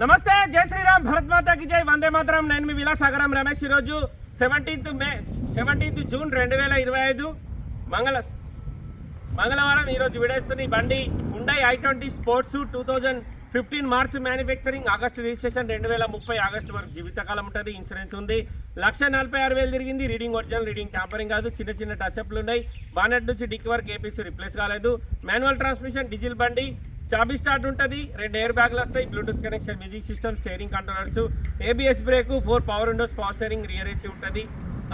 నమస్తే జై శ్రీరామ్ భరత్ మాతాకి జై వందే మాత్రం. నేను మీ విలాసాగరం రమేష్ ఈరోజు సెవెంటీన్త్ మే సెవెంటీన్త్ జూన్ రెండు వేల ఇరవై ఐదు. మంగళ మంగళవారం ఈరోజు విడేస్తున్న ఈ బండి ఉండే I twenty sports two thousand fifteen March manufacturing August registration రెండు వేల ముప్పై ఆగస్టు వరకు జీవితకాలం ఉంటుంది ఇన్సూరెన్స్ ఉంది. లక్ష నలభై ఆరు వేలు తిరిగింది రీడింగ్ ఒరిజినల్ రీడింగ్ ట్యాంపరింగ్ కాదు చిన్న చిన్న టచ్అప్లు ఉన్నాయి. బానెట్ నుంచి డిక్కి వరకు ఏపీసీ రిప్లేస్ కాలేదు. మాన్యువల్ ట్రాన్స్మిషన్ డీజిల్ బండి చాబీ స్టార్ట్ ఉంటుంది. రెండు ఎయిర్ బ్యాగ్లు వస్తాయి. Bluetooth connection music system steering controllers ABS brake four power windows power steering rear AC ఉంటుంది.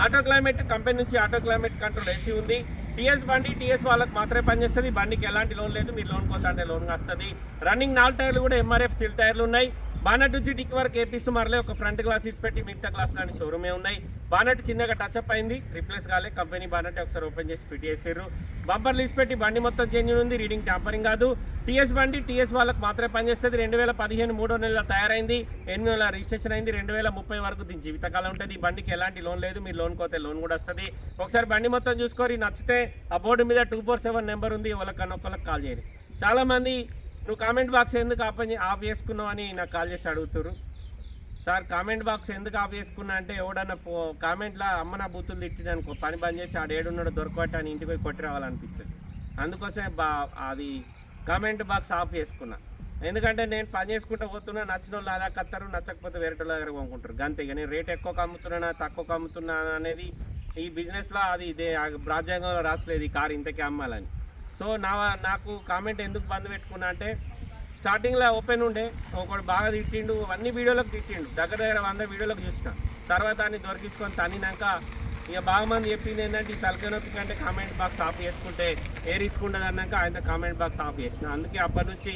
ఆటో క్లైమేట్ కంపెనీ నుంచి ఆటో క్లైమేట్ కంట్రోల్ ఏసీ ఉంది. టీఎస్ బండి టీఎస్ వాళ్ళకి మాత్రమే పనిచేస్తుంది బండికి ఎలాంటి లోన్ లేదు. మీరు లోన్ పోతా అంటే లోన్ వస్తుంది రన్నింగ్ నాలుగు టైర్లు కూడా ఎంఆర్ఎఫ్ సిల్ టైర్లు ఉన్నాయి. బానట్ నుంచి డిక్ వరకు ఏపీస్ మరలే ఒక ఫ్రంట్ గ్లాస్ ఇచ్చి పెట్టి మిగతా గ్లాస్ లాంటి షోరూమే ఉన్నాయి. బానట్ చిన్నగా టచ్ అప్ అయింది రిప్లేస్ కాలే కంపెనీ బానట్ ఒకసారి ఓపెన్ చేసి ఫిట్ చేసారు బంపర్ లీస్ పెట్టి బండి మొత్తం చేంజ్ ఉంది రీడింగ్ ట్యాంపరింగ్ కాదు. టీఎస్ బండి టీఎస్ వాళ్ళకి మాత్రమే పనిచేస్తుంది రెండు వేల పదిహేను మూడో నెలల తయారైంది ఎనిమిది నెలల రిజిస్ట్రేషన్ అయింది. రెండు వేల ముప్పై వరకు దీని జీవితకాలం ఉంటుంది. ఈ బండికి ఎలాంటి లోన్ లేదు మీరు లోన్ కోతే లోన్ కూడా వస్తుంది. ఒకసారి బండి మొత్తం చూసుకోరి నచ్చితే ఆ బోర్డు మీద టూ ఫోర్ సెవెన్ నెంబర్ ఉంది వాళ్ళకన్నా ఒకళ్ళకి కాల్ చేయండి. చాలామంది నువ్వు కామెంట్ బాక్స్ ఎందుకు ఆఫ్ ఆఫ్ చేసుకున్నావు అని నాకు కాల్ చేసి అడుగుతారు సార్ కామెంట్ బాక్స్ ఎందుకు ఆఫ్ చేసుకున్నా అంటే ఎవడన్నా పో- కామెంట్లో అమ్మ నా బూతులు తిట్టిననుకో పని బంద్ చేసి ఆడ ఏడున్నాడు దొరకబట్టి అని ఇంటికి పోయి కొట్టి రావాలనిపిస్తుంది అందుకోసమే బా అది కామెంట్ బాక్స్ ఆఫ్ చేసుకున్నా. ఎందుకంటే నేను పని చేసుకుంటూ పోతున్నా నచ్చిన వాళ్ళు అలా కత్తారు నచ్చకపోతే వేరే వాళ్ళ దగ్గర కొనుక్కుంటారు. గంతే ఇక నేను రేట్ ఎక్కువ అమ్ముతున్నా తక్కువ అమ్ముతున్నా అనేది ఈ బిజినెస్లో అది ఇదే రాజ్యాంగంలో రాసలేదు ఈ కారు ఇంతకే అమ్మాలని. సో నా నాకు కామెంట్ ఎందుకు బంద్ పెట్టుకున్నా అంటే స్టార్టింగ్లో ఓపెన్ ఉండే ఒకడు బాగా తిట్టిండు అన్ని వీడియోలకు తిట్టిండు. దగ్గర దగ్గర వంద వీడియోలకు చూసిన. తర్వాత అన్ని దొరికించుకొని తనినాక ఇక బాగా మంది చెప్పింది ఏంటంటే ఈ తలకనొప్పి కంటే కామెంట్ బాక్స్ ఆఫ్ చేసుకుంటే ఏ రిస్క్ ఉండదు అన్నాక ఆయన కామెంట్ బాక్స్ ఆఫ్ చేసిన. అందుకే అప్పటి నుంచి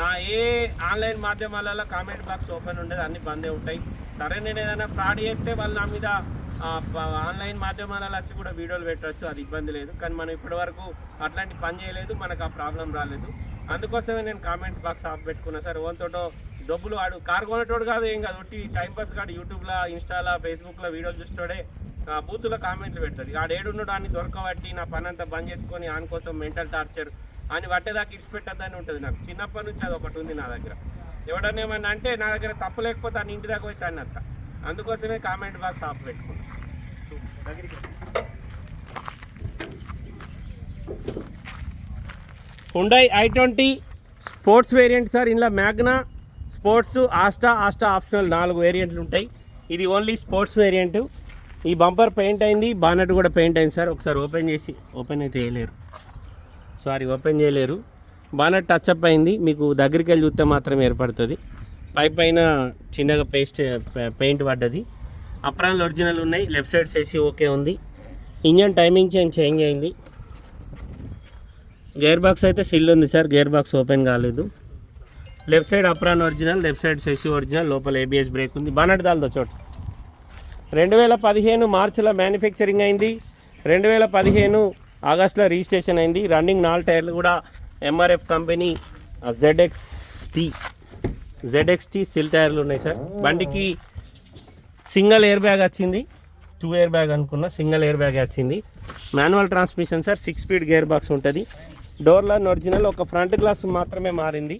నా ఏ ఆన్లైన్ మాధ్యమాలలో కామెంట్ బాక్స్ ఓపెన్ ఉండేది అన్ని బందే ఉంటాయి. సరే నేను ఏదైనా ఫ్రాడ్ చేస్తే వాళ్ళు నా మీద ఆన్లైన్ మాధ్యమాలలో వచ్చి కూడా వీడియోలు పెట్టవచ్చు అది ఇబ్బంది లేదు. కానీ మనం ఇప్పటివరకు అట్లాంటి పని చేయలేదు మనకు ఆ ప్రాబ్లం రాలేదు. అందుకోసమే నేను కామెంట్ బాక్స్ ఆఫ్ పెట్టుకున్నా. సార్ ఓన్తోటో డబ్బులు ఆడు. కారు కొనేటోడు కాదు ఏం కాదు. ఒట్టి టైంపాస్ కాదు యూట్యూబ్లో ఇన్స్టాలో ఫేస్బుక్లో వీడియోలు చూస్తాడే బూత్లో కామెంట్లు పెడతాడు. ఆడు ఏడున్నాడు అని దొరకబట్టి నా పని అంతా బంద్ చేసుకొని ఆయన కోసం మెంటల్ టార్చర్ అని పట్టేదాకా ఇడిచిపెట్టద్దని ఉంటుంది నాకు. చిన్నప్పటి నుంచి అది ఒకటి ఉంది నా దగ్గర. ఎవడన్నా ఏమన్నా అంటే నా దగ్గర తప్పు లేకపోతే అని ఇంటి దాకా పోయి తాన్ని అత్త అందుకోసమే కామెంట్ బాక్స్ ఆఫ్ పెట్టుకున్నాను Hyundai I twenty sports variant sir ఇందులో Magna sports Asta Asta optional నాలుగు వేరియంట్లు ఉంటాయి. ఇది ఓన్లీ స్పోర్ట్స్ వేరియంట్ ఈ బంపర్ పెయింట్ అయింది బానట్ కూడా పెయింట్ అయింది సార్ ఒకసారి ఓపెన్ చేసి ఓపెన్ అయితే చేయలేరు సారీ ఓపెన్ చేయలేరు. బానట్ టచ్అప్ అయింది. మీకు దగ్గరికి వెళ్ళి చూస్తే మాత్రం ఏర్పడుతుంది. పై పైన చిన్నగా పేస్ట్ పెయింట్ పడ్డది. అప్రాన్ ఒరిజినల్ ఉన్నాయి. లెఫ్ట్ సైడ్ సేసి ఓకే ఉంది. ఇంజన్ టైమింగ్ చేంజ్ చేంజ్ అయింది. గేర్ బాక్స్ అయితే సిల్ ఉంది సార్. గేర్ బాక్స్ ఓపెన్ కాలేదు. Left side apron original left side సెసి original లోపల ఏబిఎస్ బ్రేక్ ఉంది. బానట్ దాల్దో చోట. రెండు వేల పదిహేను మార్చిలో మ్యానుఫ్యాక్చరింగ్ అయింది. రెండు వేల పదిహేను ఆగస్టులో రిజిస్ట్రేషన్ అయింది. రన్నింగ్ నాలుగు టైర్లు కూడా ఎంఆర్ఎఫ్ కంపెనీ జెడ్ఎక్స్టీ జెడ్ఎక్స్టీ సిల్ టైర్లు ఉన్నాయి సార్. బండికి సింగిల్ ఎయిర్ బ్యాగ్ వచ్చింది. టూ ఎయిర్ బ్యాగ్ అనుకున్న సింగిల్ ఎయిర్ బ్యాగ్ వచ్చింది. Manual transmission sir six speed gear box ఉంటుంది. డోర్లో ఒరిజినల్ ఒక ఫ్రంట్ గ్లాస్ మాత్రమే మారింది.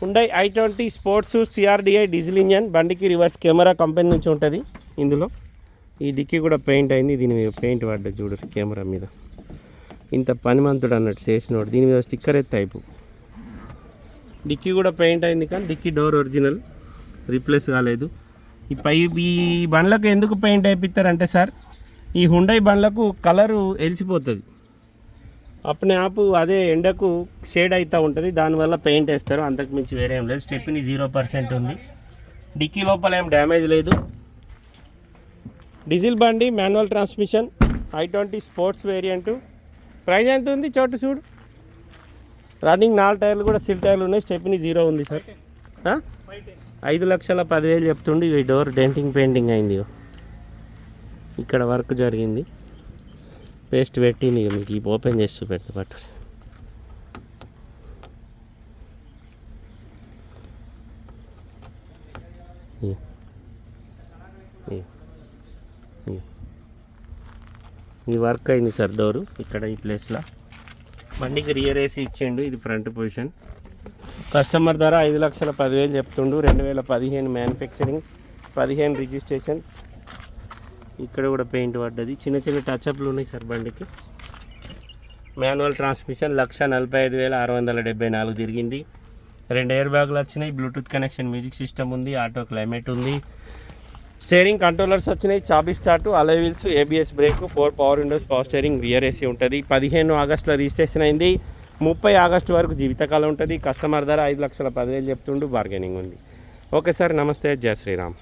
Hyundai I twenty sports CRDI diesel engine బండికి రివర్స్ కెమెరా కంపెనీ నుంచి ఉంటుంది ఇందులో. ఈ డిక్కీ కూడా పెయింట్ అయింది. దీని మీద పెయింట్ పడ్డది చూడు కెమెరా మీద. ఇంత పనిమంతుడు అన్నట్టు చేసినోడు. దీని మీద స్టిక్కర్ ఎత్తే అయిపోయి డిక్కీ కూడా పెయింట్ అయింది కానీ డిక్కీ డోర్ ఒరిజినల్ రీప్లేస్ కాలేదు. ఈ పై ఈ బండ్లకు ఎందుకు పెయింట్ అయిపోతారంటే సార్ ఈ హుండై బండ్లకు కలరు ఎలిసిపోతుంది. అప్పుడే ఆపు అదే ఎండకు షేడ్ అవుతూ ఉంటుంది దానివల్ల పెయింట్ వేస్తారు. అంతకు మించి వేరే ఏం లేదు. స్టెప్ని జీరో పర్సెంట్ ఉంది. డిక్కీ లోపల ఏం డ్యామేజ్ లేదు. డీజిల్ బండి manual transmission I twenty sports variant. Price ఎంత ఉంది చోటు చూడు. రన్నింగ్ నాలుగు టైర్లు కూడా సిల్ టైర్లు ఉన్నాయి. స్టెప్ని జీరో ఉంది సార్. ఐదు లక్షల పదివేలు చెప్తుండి ఈ డోర్ డెంటింగ్ పెయింటింగ్ అయింది ఇక్కడ వర్క్ జరిగింది. పేస్ట్ పెట్టింది ఇక మీకు ఓపెన్ చేసి చూపెట్టు బట్ ఈ వర్క్ అయింది సార్ డోరు ఇక్కడ ఈ ప్లేస్లో. బండికి రియర్ ఏసీ ఇచ్చిండు ఇది ఫ్రంట్ పొజిషన్ కస్టమర్ ధర ఐదు లక్షల పదివేలు చెప్తుండు రెండు వేల పదిహేను మ్యానుఫ్యాక్చరింగ్ పదిహేను రిజిస్ట్రేషన్ ఇక్కడ కూడా పెయింట్ పడ్డది. చిన్న చిన్న టచ్అప్లు ఉన్నాయి సార్ బండికి. మాన్యువల్ ట్రాన్స్మిషన్ లక్ష నలభై ఐదు వేల ఆరు వందల డెబ్బై నాలుగు తిరిగింది. రెండు ఎయిర్ బ్యాగులు వచ్చినాయి బ్లూటూత్ కనెక్షన్ మ్యూజిక్ సిస్టమ్ ఉంది ఆటో క్లైమేట్ ఉంది. స్టేరింగ్ కంట్రోలర్స్ వచ్చినాయి. చాబీ start alloy wheels ABS brake four power windows power steering rear AC ఉంటుంది. పదిహేను ఆగస్టులో రిజిస్ట్రేషన్ అయింది. ముప్పై ఆగస్టు వరకు జీవితకాలం ఉంటుంది. కస్టమర్ ధర ఐదు లక్షల పదివేలు చెప్తుండు. బార్గెనింగ్ ఉంది. ఓకే సార్ నమస్తే. జయ శ్రీరామ్.